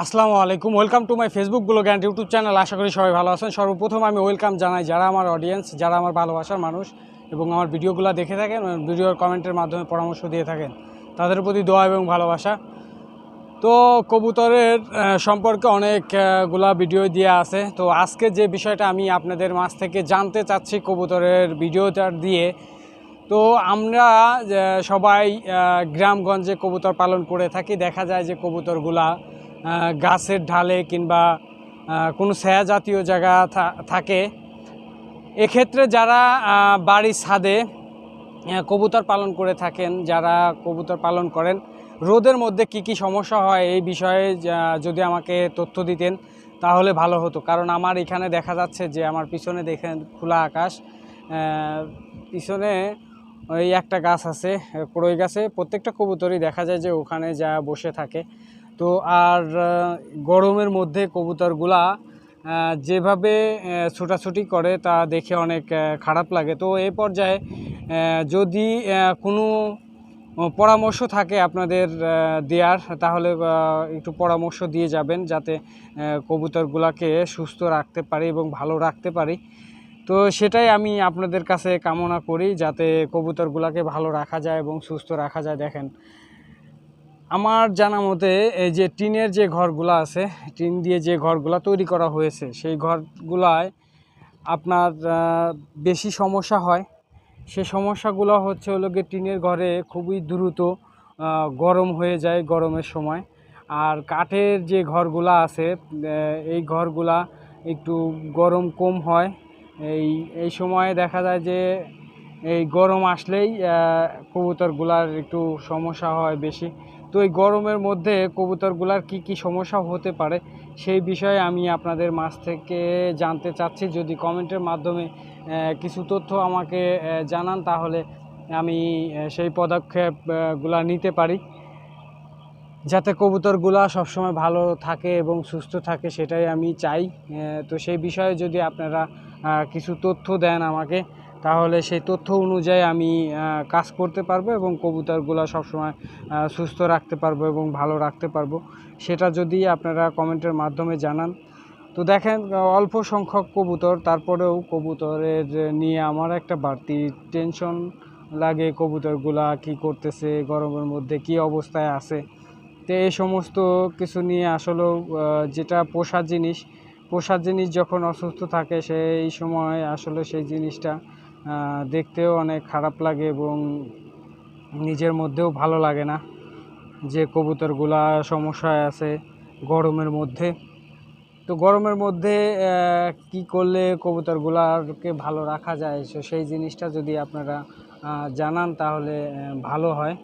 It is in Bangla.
আসসালামু আলাইকুম। Welcome to my Facebook blog and YouTube channel আশা করি সবাই ভালো আছেন। সর্বপ্রথম আমি ওয়েলকাম জানাই যারা আমার অডিয়েন্স যারা আমার ভালোবাসার মানুষ এবং আমার ভিডিওগুলো দেখে থাকেন ভিডিওর কমেন্টের মাধ্যমে পরামর্শ দিয়ে থাকেন, তাদের প্রতি দোয়া এবং ভালোবাসা। তো কবুতরের সম্পর্কে অনেকগুলা ভিডিও দেওয়া আছে। তো আজকে যে বিষয়টা আমি আপনাদের মাঝ থেকে জানতে চাচ্ছি কবুতরের ভিডিওটা দিয়ে, তো আমরা সবাই গ্রামগঞ্জে কবুতর পালন করে থাকি। দেখা যায় যে কবুতরগুলা গাছের ঢালে কিংবা কোনো ছায়া জাতীয় জায়গা থাকে। এক্ষেত্রে যারা বাড়ির ছাদে কবুতর পালন করে থাকেন, যারা কবুতর পালন করেন, রোদের মধ্যে কি কি সমস্যা হয় এই বিষয়ে যদি আমাকে তথ্য দিতেন, তাহলে ভালো হতো। কারণ আমার এখানে দেখা যাচ্ছে যে, আমার পিছনে দেখেন খোলা আকাশ পিছনে ওই একটা গাছ আছে, কড়ই গাছে। প্রত্যেকটা কবুতরই দেখা যায় যে, ওখানে যা বসে থাকে। তো আর গরমের মধ্যে কবুতরগুলা যেভাবে ছোটাছুটি করে তা দেখে অনেক খারাপ লাগে। তো এই পর্যায়ে যদি কোনো পরামর্শ থাকে আপনাদের দেওয়ার তাহলে একটু পরামর্শ দিয়ে যাবেন যাতে কবুতরগুলাকে সুস্থ রাখতে পারি এবং ভালো রাখতে পারি। তো সেটাই আমি আপনাদের কাছে কামনা করি যাতে কবুতরগুলাকে ভালো রাখা যায় এবং সুস্থ রাখা যায়। দেখেন আমার জানা মতে এই যে টিনের যে ঘরগুলো আছে, টিন দিয়ে যে ঘরগুলো তৈরি করা হয়েছে, সেই ঘরগুলায় আপনার বেশি সমস্যা হয়। সে সমস্যাগুলো হচ্ছে হলো গিয়ে টিনের ঘরে খুবই দ্রুত গরম হয়ে যায় গরমের সময়। আর কাঠের যে ঘরগুলা আছে এই ঘরগুলা একটু গরম কম হয়। এই এই সময়ে দেখা যায় যে এই গরম আসলেই কবুতরগুলার একটু সমস্যা হয় বেশি। তো এই গরমের মধ্যে কবুতরগুলার কি কি সমস্যা হতে পারে সেই বিষয়ে আমি আপনাদের মাছ থেকে জানতে চাচ্ছি। যদি কমেন্টের মাধ্যমে কিছু তথ্য আমাকে জানান তাহলে আমি সেই পদক্ষেপগুলা নিতে পারি। যাতে কবুতরগুলা সবসময় ভালো থাকে এবং সুস্থ থাকে সেটাই আমি চাই। তো সেই বিষয়ে যদি আপনারা কিছু তথ্য দেন আমাকে তাহলে সেই তথ্য অনুযায়ী আমি কাজ করতে পারব এবং কবুতরগুলা সবসময় সুস্থ রাখতে পারব এবং ভালো রাখতে পারব। সেটা যদি আপনারা কমেন্টের মাধ্যমে জানান। তো দেখেন, অল্প সংখ্যক কবুতর, তারপরেও কবুতরের নিয়ে আমার একটা বাড়তি টেনশন লাগে কবুতরগুলা কি করতেছে, গরমের মধ্যে কি অবস্থায় আছে। তো এই সমস্ত কিছু নিয়ে আসলেও যেটা পোষার জিনিস পোষার জিনিস যখন অসুস্থ থাকে, সেই সময় আসলে সেই জিনিসটা দেখতেও অনেক খারাপ লাগে এবং নিজের মধ্যেও ভালো লাগে না যে কবুতরগুলা সমস্যায় আছে গরমের মধ্যে। তো গরমের মধ্যে কি করলে কবুতরগুলাকে ভালো রাখা যায়? সেই জিনিসটা যদি আপনারা জানান তাহলে ভালো হয়।